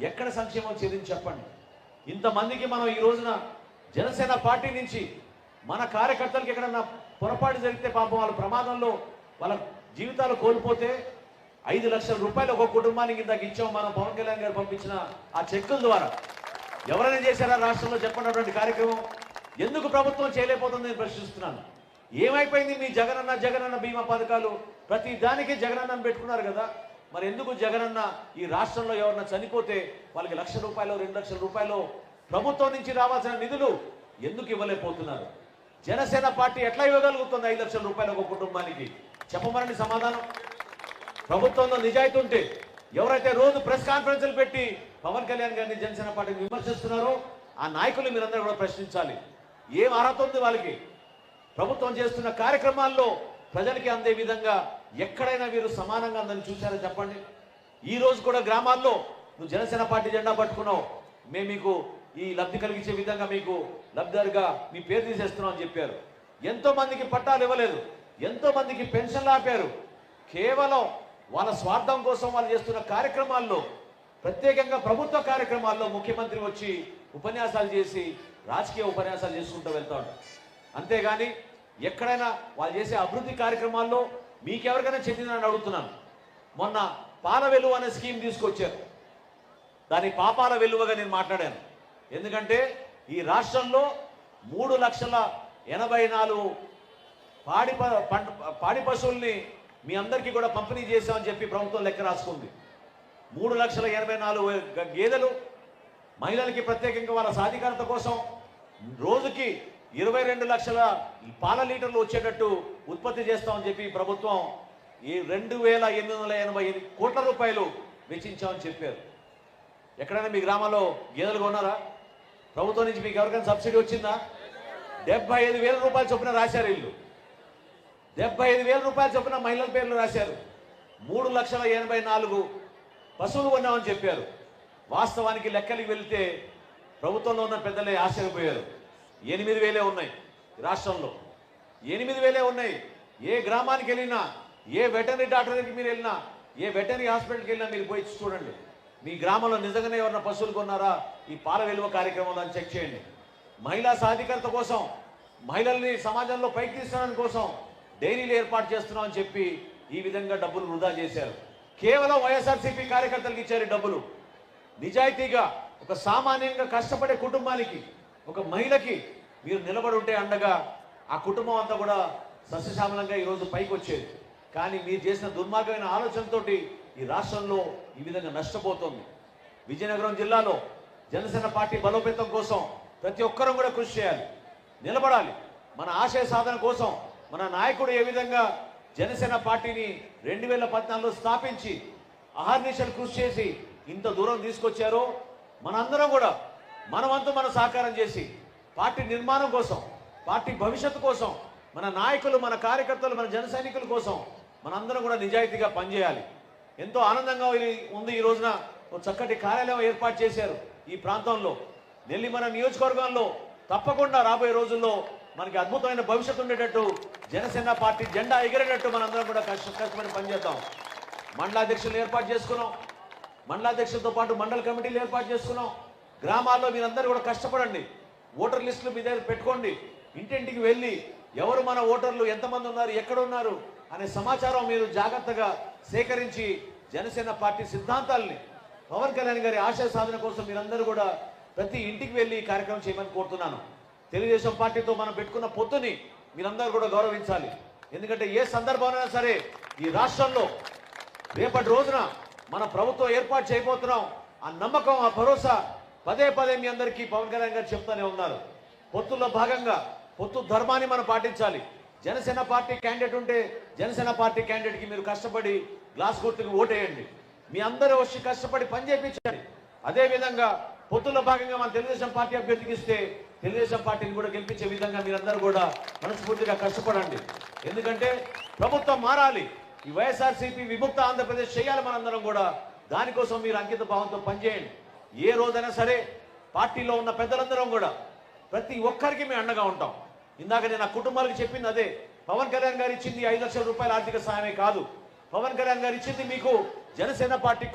ఎక్కడ సంక్షేమం చెందింది చెప్పండి? ఇంతమందికి మనం ఈ రోజున జనసేన పార్టీ నుంచి మన కార్యకర్తలకి ఎక్కడన్నా పొరపాటు జరిగితే పాపం వాళ్ళ ప్రమాదంలో వాళ్ళ జీవితాలు కోల్పోతే ఐదు లక్షల రూపాయలు ఒక కుటుంబానికి ఇంతకు ఇచ్చాం మనం పవన్ కళ్యాణ్ గారు పంపించిన ఆ చెక్కుల ద్వారా. ఎవరైనా చేశారా రాష్ట్రంలో చెప్పినటువంటి కార్యక్రమం? ఎందుకు ప్రభుత్వం చేయలేకపోతుంది నేను ప్రశ్నిస్తున్నాను. ఏమైపోయింది మీ జగనన్న జగనన్న బీమా పథకాలు? ప్రతి దానికి జగనన్నను పెట్టుకున్నారు కదా. మరి ఎందుకు జగనన్న ఈ రాష్ట్రంలో ఎవరన్నా చనిపోతే వాళ్ళకి లక్ష రూపాయలు రెండు లక్షల రూపాయలు ప్రభుత్వం నుంచి రావాల్సిన నిధులు ఎందుకు ఇవ్వలేకపోతున్నారు? జనసేన పార్టీ ఎట్లా ఇవ్వగలుగుతుంది ఐదు లక్షల రూపాయలు ఒక కుటుంబానికి? చెప్పమనండి సమాధానం. ప్రభుత్వంలో నిజాయితీ ఉంటే ఎవరైతే రోజు ప్రెస్ కాన్ఫరెన్స్లు పెట్టి పవన్ కళ్యాణ్ గారిని జనసేన పార్టీని విమర్శిస్తున్నారో ఆ నాయకులు మీరందరూ కూడా ప్రశ్నించాలి. ఏం అర్హత ఉంది వాళ్ళకి? ప్రభుత్వం చేస్తున్న కార్యక్రమాల్లో ప్రజలకి అందే విధంగా ఎక్కడైనా వీరు సమానంగా అందరిని చూశారో చెప్పండి? ఈ రోజు కూడా గ్రామాల్లో నువ్వు జనసేన పార్టీ జెండా పట్టుకున్నావు. మేము మీకు ఈ లబ్ధి కలిగించే విధంగా మీకు లబ్ధిదారుగా మీ పేరు తీసేస్తున్నాం అని చెప్పారు. ఎంతో మందికి పట్టాలు ఇవ్వలేదు. ఎంతో మందికి పెన్షన్లు ఆపారు. కేవలం వాళ్ళ స్వార్థం కోసం వాళ్ళు చేస్తున్న కార్యక్రమాల్లో ప్రత్యేకంగా ప్రభుత్వ కార్యక్రమాల్లో ముఖ్యమంత్రి వచ్చి ఉపన్యాసాలు చేసి రాజకీయ ఉపన్యాసాలు చేసుకుంటూ వెళ్తాడు. అంతేగాని ఎక్కడైనా వాళ్ళు చేసే అభివృద్ధి కార్యక్రమాల్లో మీకెవరికైనా చెందిందని అడుగుతున్నాను. మొన్న పాల వెలువ అనే స్కీమ్ తీసుకొచ్చారు. దాని పాపాల వెలువగా నేను మాట్లాడాను. ఎందుకంటే ఈ రాష్ట్రంలో మూడు లక్షల ఎనభై నాలుగు పాడి పంట పాడి పశువుల్ని మీ అందరికీ కూడా పంపిణీ చేశామని చెప్పి ప్రభుత్వం లెక్క రాసుకుంది. మూడు లక్షల ఎనభై నాలుగు గేదెలు మహిళలకి ప్రత్యేకంగా వాళ్ళ సాధికారత కోసం రోజుకి ఇరవై రెండు లక్షల పాల లీటర్లు వచ్చేటట్టు ఉత్పత్తి చేస్తామని చెప్పి ప్రభుత్వం ఈ రెండు వేల ఎనిమిది వందల ఎనభై ఎనిమిది కోట్ల రూపాయలు వెచ్చించామని చెప్పారు. ఎక్కడైనా మీ గ్రామంలో గేదెలు కొన్నారా? ప్రభుత్వం నుంచి మీకు ఎవరికైనా సబ్సిడీ వచ్చిందా? డెబ్బై ఐదు వేల రూపాయలు చొప్పున రాశారు ఇల్లు. డెబ్బై ఐదు వేల రూపాయలు చొప్పున మహిళల పేర్లు రాశారు. మూడు లక్షల ఎనభై నాలుగు పశువులు కొన్నామని చెప్పారు. వాస్తవానికి లెక్కలకి వెళితే ప్రభుత్వంలో ఉన్న పెద్దలే ఆశ్చర్యపోయారు. ఎనిమిది వేలే ఉన్నాయి రాష్ట్రంలో. ఎనిమిది వేలే ఉన్నాయి. ఏ గ్రామానికి వెళ్ళినా ఏ వెటర్నరీ డాక్టర్ దగ్గరికి మీరు వెళ్ళినా ఏ వెటనరీ హాస్పిటల్కి వెళ్ళినా మీరు పోయి చూడండి. మీ గ్రామంలో నిజంగానే ఎవరైనా పశువులు కొన్నారా? ఈ పాల విలువ కార్యక్రమంలో అని చెక్ చేయండి. మహిళా సాధికారత కోసం మహిళల్ని సమాజంలో పైకి తీసుకురావడం కోసం డైరీలు ఏర్పాటు చేస్తున్నాం అని చెప్పి ఈ విధంగా డబ్బులు వృధా చేశారు. కేవలం వైఎస్ఆర్సీపీ కార్యకర్తలకు ఇచ్చారు డబ్బులు. నిజాయితీగా ఒక సామాన్యంగా కష్టపడే కుటుంబానికి ఒక మహిళకి మీరు నిలబడి ఉంటే అండగా ఆ కుటుంబం అంతా కూడా సస్యశ్యామలంగా ఈరోజు పైకి వచ్చేది. కానీ మీరు చేసిన దుర్మార్గమైన ఆలోచనతోటి ఈ రాష్ట్రంలో ఈ విధంగా నష్టపోతుంది. విజయనగరం జిల్లాలో జనసేన పార్టీ బలోపేతం కోసం ప్రతి ఒక్కరూ కూడా కృషి చేయాలి నిలబడాలి. మన ఆశయ సాధన కోసం మన నాయకుడు ఏ విధంగా జనసేన పార్టీని రెండు వేల పద్నాలుగులో స్థాపించి అహర్నిశలు కృషి చేసి ఇంత దూరం తీసుకొచ్చారో మనందరం కూడా మనమంతా మన సహకారం చేసి పార్టీ నిర్మాణం కోసం పార్టీ భవిష్యత్తు కోసం మన నాయకులు మన కార్యకర్తలు మన జన సైనికుల కోసం మనందరం కూడా నిజాయితీగా పనిచేయాలి. ఎంతో ఆనందంగా ఉంది ఈ రోజున ఒక చక్కటి కార్యాలయం ఏర్పాటు చేశారు ఈ ప్రాంతంలో. నెల్లిమల నియోజకవర్గంలో తప్పకుండా రాబోయే రోజుల్లో మనకి అద్భుతమైన భవిష్యత్తు ఉండేటట్టు జనసేన పార్టీ జెండా ఎగిరేటట్టు మనందరం కూడా కష్ట కష్టపడి పనిచేద్దాం. మండలాధ్యక్షులు ఏర్పాటు చేసుకున్నాం. మండలాధ్యక్షులతో పాటు మండల కమిటీలు ఏర్పాటు చేసుకున్నాం. గ్రామాల్లో మీరందరూ కూడా కష్టపడండి. ఓటర్ లిస్టులు మీ దగ్గర పెట్టుకోండి. ఇంటింటికి వెళ్ళి ఎవరు మన ఓటర్లు ఎంతమంది ఉన్నారు ఎక్కడ ఉన్నారు అనే సమాచారం మీరు జాగ్రత్తగా సేకరించి జనసేన పార్టీ సిద్ధాంతాల్ని పవన్ కళ్యాణ్ గారి ఆశయ సాధన కోసం మీరందరూ కూడా ప్రతి ఇంటికి వెళ్ళి ఈ కార్యక్రమం చేయమని కోరుతున్నాను. తెలుగుదేశం పార్టీతో మనం పెట్టుకున్న పొత్తుని మీరందరూ కూడా గౌరవించాలి. ఎందుకంటే ఏ సందర్భంలో సరే ఈ రాష్ట్రంలో రేపటి రోజున మన ప్రభుత్వం ఏర్పాటు చేయబోతున్నాం. ఆ నమ్మకం ఆ భరోసా పదే పదే మీ అందరికీ పవన్ కళ్యాణ్ గారు చెప్తానే ఉన్నారు. పొత్తుల్లో భాగంగా పొత్తు ధర్మాన్ని మనం పాటించాలి. జనసేన పార్టీ క్యాండిడేట్ ఉంటే జనసేన పార్టీ క్యాండిడేట్కి మీరు కష్టపడి గ్లాస్ గుర్తుకు ఓటేయండి. మీ అందరూ వచ్చి కష్టపడి పని చేయించండి అదే విధంగా పొత్తుల్లో భాగంగా మన తెలుగుదేశం పార్టీ అభ్యర్థికి ఇస్తే తెలుగుదేశం పార్టీని కూడా గెలిపించే విధంగా మీరందరూ కూడా మనస్ఫూర్తిగా కష్టపడండి. ఎందుకంటే ప్రభుత్వం మారాలి. ఈ వైఎస్ఆర్సీపీ విముక్త ఆంధ్రప్రదేశ్ చేయాలి మనందరం కూడా. దానికోసం మీరు అంకిత భావంతో పనిచేయండి. ఏ రోజైనా సరే పార్టీలో ఉన్న పెద్దలందరం కూడా ప్రతి ఒక్కరికి మేము అండగా ఉంటాం. ఇందాక నేను ఆ కుటుంబాలకు చెప్పింది అదే. పవన్ కళ్యాణ్ గారు ఇచ్చింది ఐదు లక్షల రూపాయల ఆర్థిక సహాయమే కాదు. పవన్ కళ్యాణ్ గారు ఇచ్చింది మీకు జనసేన పార్టీ